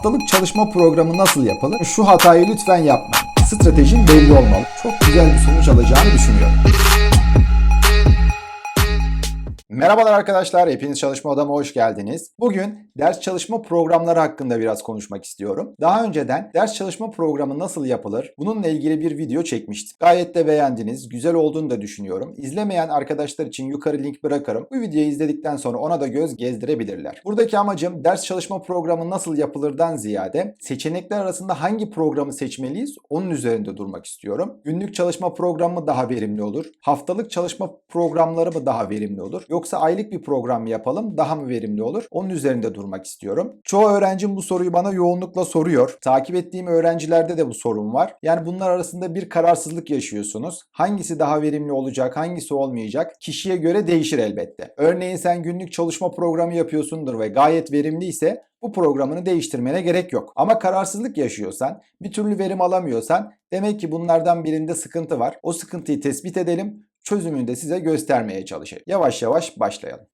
Haftalık çalışma programı nasıl yapılır? Şu hatayı lütfen yapmayın. Stratejin belli olmalı. Çok güzel bir sonuç alacağını düşünüyorum. Merhabalar arkadaşlar, hepiniz çalışma odama hoş geldiniz. Bugün ders çalışma programları hakkında biraz konuşmak istiyorum. Daha önceden ders çalışma programı nasıl yapılır? Bununla ilgili bir video çekmiştim. Gayet de beğendiniz, güzel olduğunu da düşünüyorum. İzlemeyen arkadaşlar için yukarı link bırakırım. Bu videoyu izledikten sonra ona da göz gezdirebilirler. Buradaki amacım ders çalışma programı nasıl yapılırdan ziyade seçenekler arasında hangi programı seçmeliyiz onun üzerinde durmak istiyorum. Günlük çalışma programı daha verimli olur? Haftalık çalışma programları mı daha verimli olur? Yoksa aylık bir program yapalım daha mı verimli olur? Onun üzerinde durmak istiyorum. Çoğu öğrencim bu soruyu bana yoğunlukla soruyor. Takip ettiğim öğrencilerde de bu sorun var. Yani bunlar arasında bir kararsızlık yaşıyorsunuz. Hangisi daha verimli olacak, hangisi olmayacak? Kişiye göre değişir elbette. Örneğin sen günlük çalışma programı yapıyorsundur ve gayet verimliyse bu programını değiştirmene gerek yok. Ama kararsızlık yaşıyorsan, bir türlü verim alamıyorsan demek ki bunlardan birinde sıkıntı var. O sıkıntıyı tespit edelim, çözümünü de size göstermeye çalışayım. Yavaş yavaş başlayalım.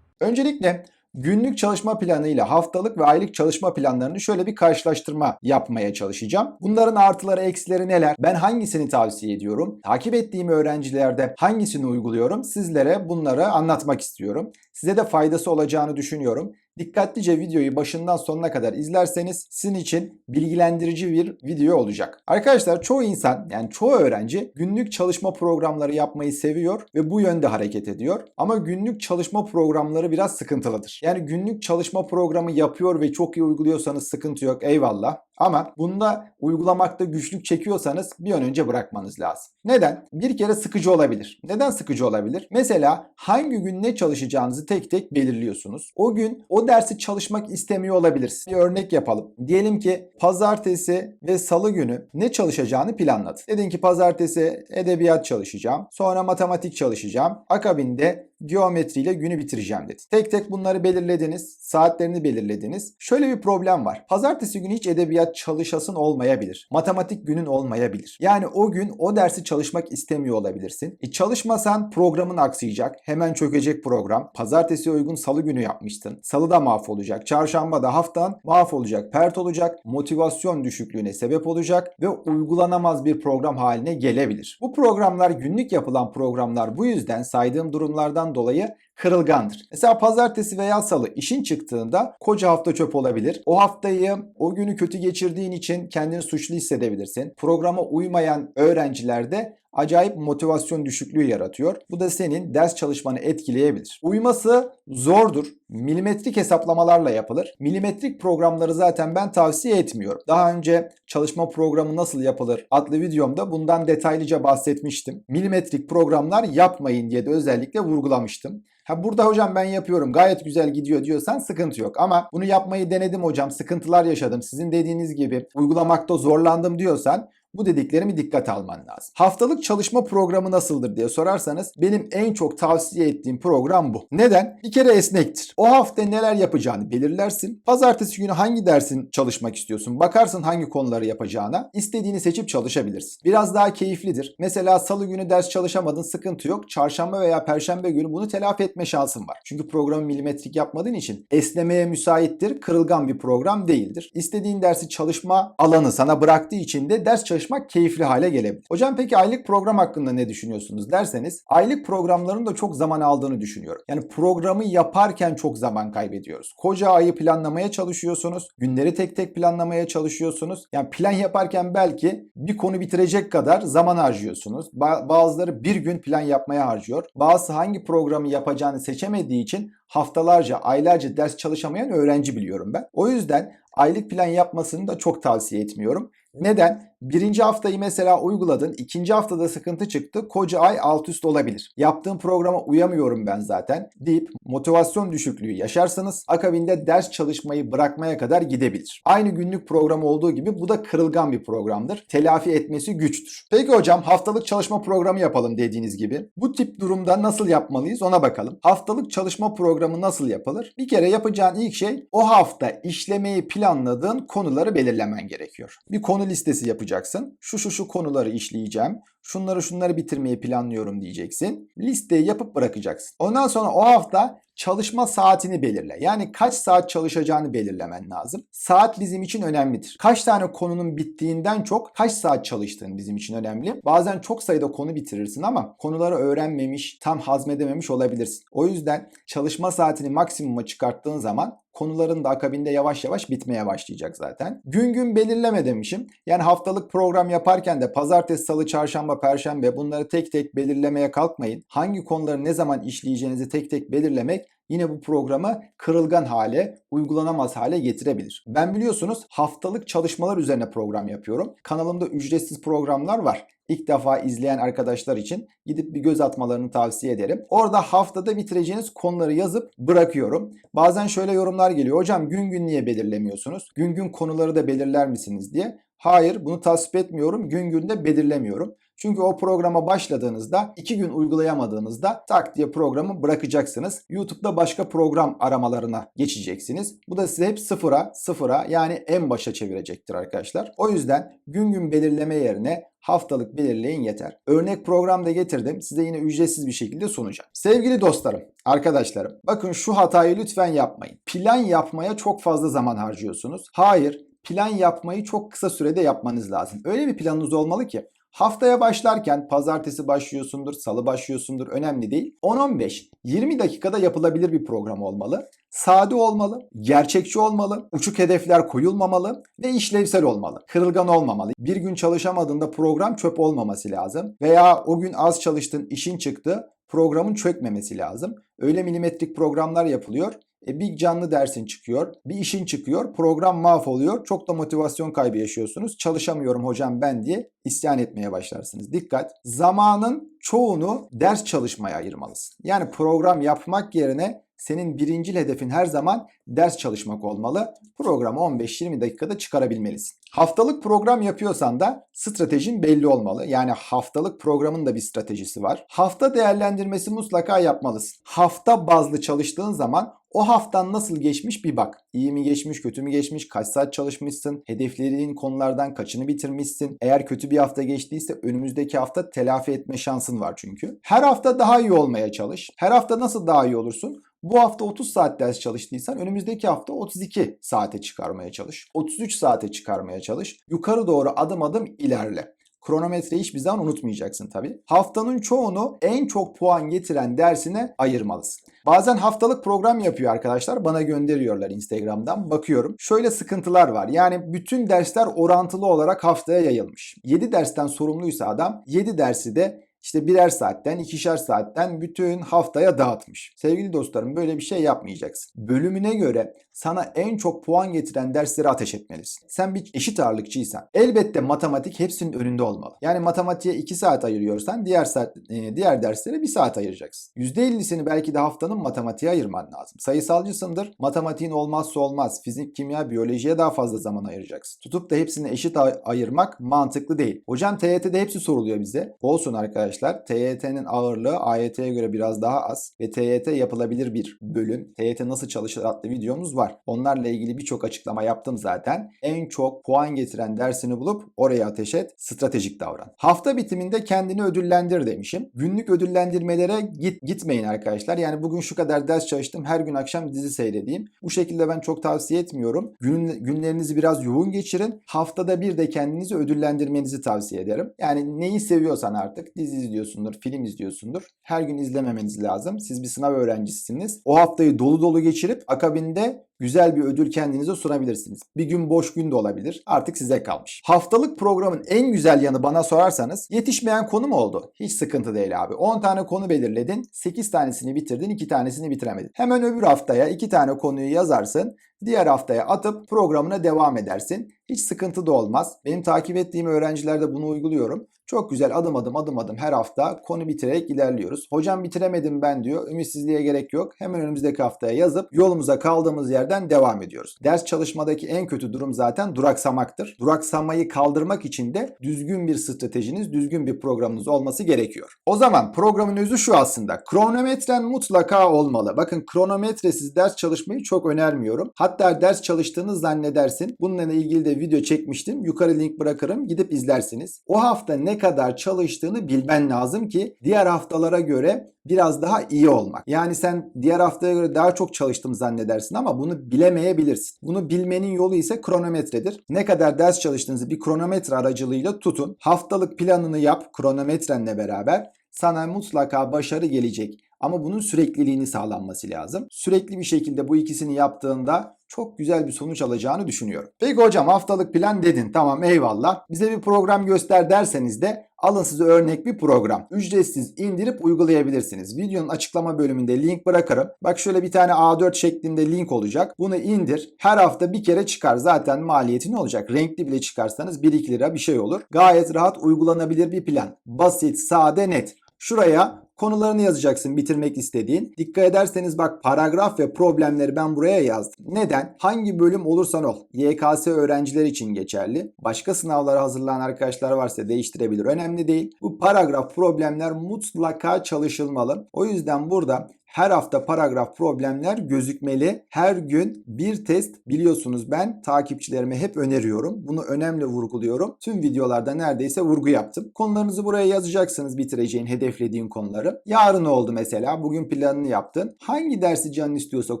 Öncelikle günlük çalışma planı ile haftalık ve aylık çalışma planlarını şöyle bir karşılaştırma yapmaya çalışacağım. Bunların artıları eksileri neler? Ben hangisini tavsiye ediyorum? Takip ettiğim öğrencilerde hangisini uyguluyorum? Sizlere bunları anlatmak istiyorum. Size de faydası olacağını düşünüyorum. Dikkatlice videoyu başından sonuna kadar izlerseniz sizin için bilgilendirici bir video olacak. Arkadaşlar çoğu insan yani çoğu öğrenci günlük çalışma programları yapmayı seviyor ve bu yönde hareket ediyor. Ama günlük çalışma programları biraz sıkıntılıdır. Yani günlük çalışma programı yapıyor ve çok iyi uyguluyorsanız sıkıntı yok eyvallah. Ama bunda uygulamakta güçlük çekiyorsanız bir an önce bırakmanız lazım. Neden? Bir kere sıkıcı olabilir. Neden sıkıcı olabilir? Mesela hangi gün ne çalışacağınızı tek tek belirliyorsunuz. O gün o dersi çalışmak istemiyor olabilirsiniz. Bir örnek yapalım. Diyelim ki pazartesi ve salı günü ne çalışacağını planladın. Dedin ki pazartesi edebiyat çalışacağım. Sonra matematik çalışacağım. Akabinde geometriyle günü bitireceğim dedi. Tek tek bunları belirlediniz, saatlerini belirlediniz. Şöyle bir problem var. Pazartesi günü hiç edebiyat çalışasın olmayabilir. Matematik günün olmayabilir. Yani o gün o dersi çalışmak istemiyor olabilirsin. E çalışmasan programın aksayacak. Hemen çökecek program. Pazartesi uygun salı günü yapmıştın. Salı da mahvolacak. Çarşamba da haftan mahvolacak. Pert olacak. Motivasyon düşüklüğüne sebep olacak ve uygulanamaz bir program haline gelebilir. Bu programlar günlük yapılan programlar bu yüzden saydığım durumlardan dolayı kırılgandır. Mesela pazartesi veya salı işin çıktığında koca hafta çöp olabilir. O haftayı, o günü kötü geçirdiğin için kendini suçlu hissedebilirsin. Programa uymayan öğrencilerde acayip motivasyon düşüklüğü yaratıyor. Bu da senin ders çalışmanı etkileyebilir. Uyması zordur. Milimetrik hesaplamalarla yapılır. Milimetrik programları zaten ben tavsiye etmiyorum. Daha önce çalışma programı nasıl yapılır adlı videomda bundan detaylıca bahsetmiştim. Milimetrik programlar yapmayın diye de özellikle vurgulamıştım. Ha burada hocam ben yapıyorum gayet güzel gidiyor diyorsan sıkıntı yok. Ama bunu yapmayı denedim hocam sıkıntılar yaşadım. Sizin dediğiniz gibi uygulamakta zorlandım diyorsan bu dediklerimi dikkate alman lazım. Haftalık çalışma programı nasıldır diye sorarsanız benim en çok tavsiye ettiğim program bu. Neden? Bir kere esnektir. O hafta neler yapacağını belirlersin. Pazartesi günü hangi dersin çalışmak istiyorsun? Bakarsın hangi konuları yapacağına. İstediğini seçip çalışabilirsin. Biraz daha keyiflidir. Mesela salı günü ders çalışamadın sıkıntı yok. Çarşamba veya perşembe günü bunu telafi etme şansın var. Çünkü programı milimetrik yapmadığın için esnemeye müsaittir. Kırılgan bir program değildir. İstediğin dersi çalışma alanı sana bıraktığı için de ders çalışma çalışmak keyifli hale gelebilir. Hocam peki aylık program hakkında ne düşünüyorsunuz derseniz aylık programların da çok zaman aldığını düşünüyorum. Yani programı yaparken çok zaman kaybediyoruz. Koca ayı planlamaya çalışıyorsunuz. Günleri tek tek planlamaya çalışıyorsunuz. Yani plan yaparken belki bir konu bitirecek kadar zaman harcıyorsunuz. Ba- bazıları bir gün plan yapmaya harcıyor. Bazısı hangi programı yapacağını seçemediği için haftalarca, aylarca ders çalışamayan öğrenci biliyorum ben. O yüzden aylık plan yapmasını da çok tavsiye etmiyorum. Neden? Birinci haftayı mesela uyguladın, ikinci haftada sıkıntı çıktı, koca ay alt üst olabilir. Yaptığım programa uyamıyorum ben zaten deyip motivasyon düşüklüğü yaşarsanız akabinde ders çalışmayı bırakmaya kadar gidebilir. Aynı günlük program olduğu gibi bu da kırılgan bir programdır. Telafi etmesi güçtür. Peki hocam haftalık çalışma programı yapalım dediğiniz gibi. Bu tip durumda nasıl yapmalıyız ona bakalım. Haftalık çalışma programı nasıl yapılır? Bir kere yapacağın ilk şey o hafta işlemeyi planladığın konuları belirlemen gerekiyor. Bir konu listesi yapacaksın. Şu şu şu konuları işleyeceğim şunları şunları bitirmeyi planlıyorum diyeceksin. Listeyi yapıp bırakacaksın. Ondan sonra o hafta çalışma saatini belirle. Yani kaç saat çalışacağını belirlemen lazım. Saat bizim için önemlidir. Kaç tane konunun bittiğinden çok kaç saat çalıştığın bizim için önemli. Bazen çok sayıda konu bitirirsin ama konuları öğrenmemiş, tam hazmedememiş olabilirsin. O yüzden çalışma saatini maksimuma çıkarttığın zaman konuların da akabinde yavaş yavaş bitmeye başlayacak zaten. Gün gün belirleme demişim. Yani haftalık program yaparken de pazartesi, salı, çarşamba, perşembe bunları tek tek belirlemeye kalkmayın. Hangi konuları ne zaman işleyeceğinizi tek tek belirlemek yine bu programı kırılgan hale, uygulanamaz hale getirebilir. Ben biliyorsunuz haftalık çalışmalar üzerine program yapıyorum. Kanalımda ücretsiz programlar var. İlk defa izleyen arkadaşlar için gidip bir göz atmalarını tavsiye ederim. Orada haftada bitireceğiniz konuları yazıp bırakıyorum. Bazen şöyle yorumlar geliyor. Hocam gün gün niye belirlemiyorsunuz? Gün gün konuları da belirler misiniz diye. Hayır bunu tasvip etmiyorum. Gün gün de belirlemiyorum. Çünkü o programa başladığınızda iki gün uygulayamadığınızda tak diye programı bırakacaksınız. YouTube'da başka program aramalarına geçeceksiniz. Bu da size hep sıfıra sıfıra yani en başa çevirecektir arkadaşlar. O yüzden gün gün belirleme yerine haftalık belirleyin yeter. Örnek program da getirdim. Size yine ücretsiz bir şekilde sunacağım. Sevgili dostlarım, arkadaşlarım bakın şu hatayı lütfen yapmayın. Plan yapmaya çok fazla zaman harcıyorsunuz. Hayır, plan yapmayı çok kısa sürede yapmanız lazım. Öyle bir planınız olmalı ki Haftaya başlarken pazartesi başlıyorsundur, salı başlıyorsundur önemli değil. 10-15, 20 dakikada yapılabilir bir program olmalı. Sade olmalı, gerçekçi olmalı, uçuk hedefler koyulmamalı ve işlevsel olmalı. Kırılgan olmamalı. Bir gün çalışamadığında program çöp olmaması lazım. Veya o gün az çalıştın, işin çıktı, programın çökmemesi lazım. Öyle milimetrik programlar yapılıyor. E, bir canlı dersin çıkıyor, bir işin çıkıyor, program mahvoluyor. Çok da motivasyon kaybı yaşıyorsunuz. Çalışamıyorum hocam ben diye isyan etmeye başlarsınız. Dikkat! Zamanın çoğunu ders çalışmaya ayırmalısın. Yani program yapmak yerine senin birincil hedefin her zaman ders çalışmak olmalı. Programı 15-20 dakikada çıkarabilmelisin. Haftalık program yapıyorsan da stratejin belli olmalı. Yani haftalık programın da bir stratejisi var. Hafta değerlendirmesi mutlaka yapmalısın. Hafta bazlı çalıştığın zaman o haftan nasıl geçmiş bir bak. İyi mi geçmiş, kötü mü geçmiş, kaç saat çalışmışsın, hedeflediğin konulardan kaçını bitirmişsin. Eğer kötü bir hafta geçtiyse önümüzdeki hafta telafi etme şansın var çünkü. Her hafta daha iyi olmaya çalış. Her hafta nasıl daha iyi olursun? Bu hafta 30 saat ders çalıştıysan önümüzdeki hafta 32 saate çıkarmaya çalış. 33 saate çıkarmaya çalış. Yukarı doğru adım adım ilerle. Kronometreyi hiçbir zaman unutmayacaksın tabii. Haftanın çoğunu en çok puan getiren dersine ayırmalısın. Bazen haftalık program yapıyor arkadaşlar. Bana gönderiyorlar Instagram'dan. Bakıyorum. Şöyle sıkıntılar var. Yani bütün dersler orantılı olarak haftaya yayılmış. 7 dersten sorumluysa adam 7 dersi de işte birer saatten, ikişer saatten bütün haftaya dağıtmış. Sevgili dostlarım böyle bir şey yapmayacaksın. Bölümüne göre sana en çok puan getiren dersleri ateş etmelisin. Sen bir eşit ağırlıkçıysan elbette matematik hepsinin önünde olmalı. Yani matematiğe 2 saat ayırıyorsan diğer saat, e, diğer derslere 1 saat ayıracaksın. %50'sini belki de haftanın matematiğe ayırman lazım. Sayısalcısındır. Matematiğin olmazsa olmaz. Fizik, kimya, biyolojiye daha fazla zaman ayıracaksın. Tutup da hepsini eşit ayırmak mantıklı değil. Hocam TYT'de hepsi soruluyor bize. Olsun arkadaşlar. TYT'nin ağırlığı AYT'ye göre biraz daha az ve TYT yapılabilir bir bölüm. TYT nasıl çalışır adlı videomuz var. Onlarla ilgili birçok açıklama yaptım zaten. En çok puan getiren dersini bulup oraya ateş et. Stratejik davran. Hafta bitiminde kendini ödüllendir demişim. Günlük ödüllendirmelere git gitmeyin arkadaşlar. Yani bugün şu kadar ders çalıştım. Her gün akşam dizi seyredeyim. Bu şekilde ben çok tavsiye etmiyorum. Gün, günlerinizi biraz yoğun geçirin. Haftada bir de kendinizi ödüllendirmenizi tavsiye ederim. Yani neyi seviyorsan artık dizi izliyorsundur, film izliyorsundur. Her gün izlememeniz lazım. Siz bir sınav öğrencisisiniz. O haftayı dolu dolu geçirip akabinde güzel bir ödül kendinize sunabilirsiniz. Bir gün boş gün de olabilir. Artık size kalmış. Haftalık programın en güzel yanı bana sorarsanız yetişmeyen konu mu oldu? Hiç sıkıntı değil abi. 10 tane konu belirledin. 8 tanesini bitirdin. 2 tanesini bitiremedin. Hemen öbür haftaya 2 tane konuyu yazarsın. Diğer haftaya atıp programına devam edersin. Hiç sıkıntı da olmaz. Benim takip ettiğim öğrencilerde bunu uyguluyorum. Çok güzel adım adım adım adım her hafta konu bitirerek ilerliyoruz. Hocam bitiremedim ben diyor. Ümitsizliğe gerek yok. Hemen önümüzdeki haftaya yazıp yolumuza kaldığımız yerde yerden devam ediyoruz. Ders çalışmadaki en kötü durum zaten duraksamaktır. Duraksamayı kaldırmak için de düzgün bir stratejiniz, düzgün bir programınız olması gerekiyor. O zaman programın özü şu aslında. Kronometren mutlaka olmalı. Bakın kronometresiz ders çalışmayı çok önermiyorum. Hatta ders çalıştığını zannedersin. Bununla ilgili de video çekmiştim. Yukarı link bırakırım. Gidip izlersiniz. O hafta ne kadar çalıştığını bilmen lazım ki diğer haftalara göre biraz daha iyi olmak. Yani sen diğer haftaya göre daha çok çalıştım zannedersin ama bunu bilemeyebilirsin. Bunu bilmenin yolu ise kronometredir. Ne kadar ders çalıştığınızı bir kronometre aracılığıyla tutun. Haftalık planını yap kronometrenle beraber. Sana mutlaka başarı gelecek. Ama bunun sürekliliğini sağlanması lazım. Sürekli bir şekilde bu ikisini yaptığında çok güzel bir sonuç alacağını düşünüyorum. Peki hocam haftalık plan dedin. Tamam eyvallah. Bize bir program göster derseniz de alın size örnek bir program. Ücretsiz indirip uygulayabilirsiniz. Videonun açıklama bölümünde link bırakırım. Bak şöyle bir tane A4 şeklinde link olacak. Bunu indir. Her hafta bir kere çıkar. Zaten maliyeti ne olacak? Renkli bile çıkarsanız 1-2 lira bir şey olur. Gayet rahat uygulanabilir bir plan. Basit, sade, net. Şuraya konularını yazacaksın bitirmek istediğin. Dikkat ederseniz bak paragraf ve problemleri ben buraya yazdım. Neden? Hangi bölüm olursan ol. YKS öğrenciler için geçerli. Başka sınavlara hazırlanan arkadaşlar varsa değiştirebilir. Önemli değil. Bu paragraf problemler mutlaka çalışılmalı. O yüzden burada her hafta paragraf problemler gözükmeli. Her gün bir test biliyorsunuz ben takipçilerime hep öneriyorum. Bunu önemli vurguluyorum. Tüm videolarda neredeyse vurgu yaptım. Konularınızı buraya yazacaksınız bitireceğin, hedeflediğin konuları. Yarın oldu mesela. Bugün planını yaptın. Hangi dersi canın istiyorsa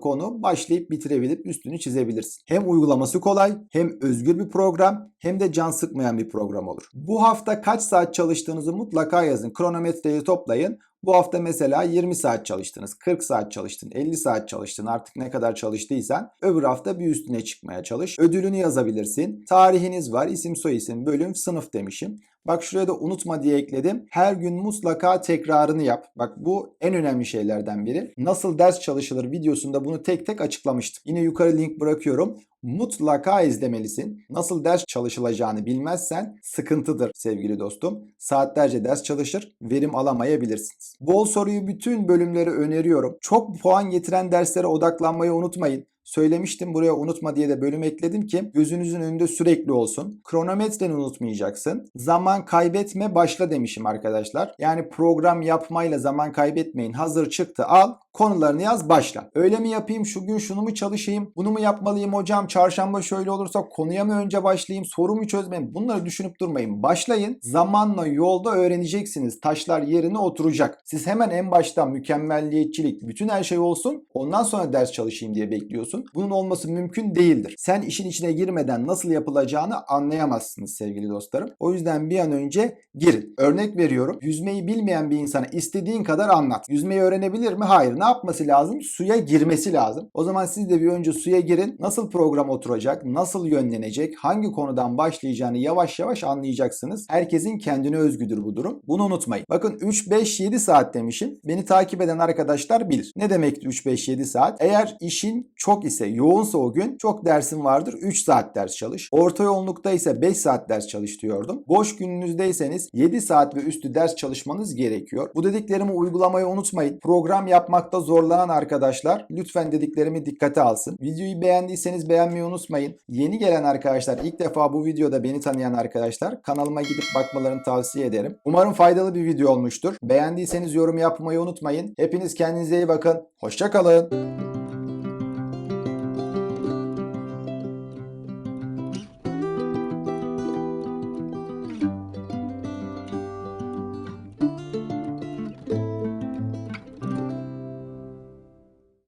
konu başlayıp bitirebilip üstünü çizebilirsin. Hem uygulaması kolay, hem özgür bir program, hem de can sıkmayan bir program olur. Bu hafta kaç saat çalıştığınızı mutlaka yazın. Kronometreyi toplayın. Bu hafta mesela 20 saat çalıştınız, 40 saat çalıştın, 50 saat çalıştın artık ne kadar çalıştıysan öbür hafta bir üstüne çıkmaya çalış. Ödülünü yazabilirsin. Tarihiniz var, isim soyisim, bölüm, sınıf demişim. Bak şuraya da unutma diye ekledim. Her gün mutlaka tekrarını yap. Bak bu en önemli şeylerden biri. Nasıl ders çalışılır videosunda bunu tek tek açıklamıştım. Yine yukarı link bırakıyorum. Mutlaka izlemelisin. Nasıl ders çalışılacağını bilmezsen sıkıntıdır sevgili dostum. Saatlerce ders çalışır, verim alamayabilirsiniz. Bol soruyu bütün bölümleri öneriyorum. Çok puan getiren derslere odaklanmayı unutmayın. Söylemiştim buraya unutma diye de bölüm ekledim ki gözünüzün önünde sürekli olsun. Kronometreni unutmayacaksın. Zaman kaybetme başla demişim arkadaşlar. Yani program yapmayla zaman kaybetmeyin. Hazır çıktı al konularını yaz başla. Öyle mi yapayım şu gün şunu mu çalışayım bunu mu yapmalıyım hocam çarşamba şöyle olursa konuya mı önce başlayayım soru mu çözmeyeyim bunları düşünüp durmayın. Başlayın zamanla yolda öğreneceksiniz taşlar yerine oturacak. Siz hemen en başta mükemmelliyetçilik bütün her şey olsun ondan sonra ders çalışayım diye bekliyorsun. Bunun olması mümkün değildir. Sen işin içine girmeden nasıl yapılacağını anlayamazsınız sevgili dostlarım. O yüzden bir an önce girin. Örnek veriyorum. Yüzmeyi bilmeyen bir insana istediğin kadar anlat. Yüzmeyi öğrenebilir mi? Hayır. Ne yapması lazım? Suya girmesi lazım. O zaman siz de bir önce suya girin. Nasıl program oturacak? Nasıl yönlenecek? Hangi konudan başlayacağını yavaş yavaş anlayacaksınız. Herkesin kendine özgüdür bu durum. Bunu unutmayın. Bakın 3, 5, 7 saat demişim. Beni takip eden arkadaşlar bilir. Ne demekti 3, 5, 7 saat? Eğer işin çok ise, yoğunsa o gün çok dersin vardır. 3 saat ders çalış. Orta yoğunlukta ise 5 saat ders çalış diyordum. Boş gününüzdeyseniz 7 saat ve üstü ders çalışmanız gerekiyor. Bu dediklerimi uygulamayı unutmayın. Program yapmakta zorlanan arkadaşlar lütfen dediklerimi dikkate alsın. Videoyu beğendiyseniz beğenmeyi unutmayın. Yeni gelen arkadaşlar ilk defa bu videoda beni tanıyan arkadaşlar kanalıma gidip bakmalarını tavsiye ederim. Umarım faydalı bir video olmuştur. Beğendiyseniz yorum yapmayı unutmayın. Hepiniz kendinize iyi bakın. Hoşçakalın.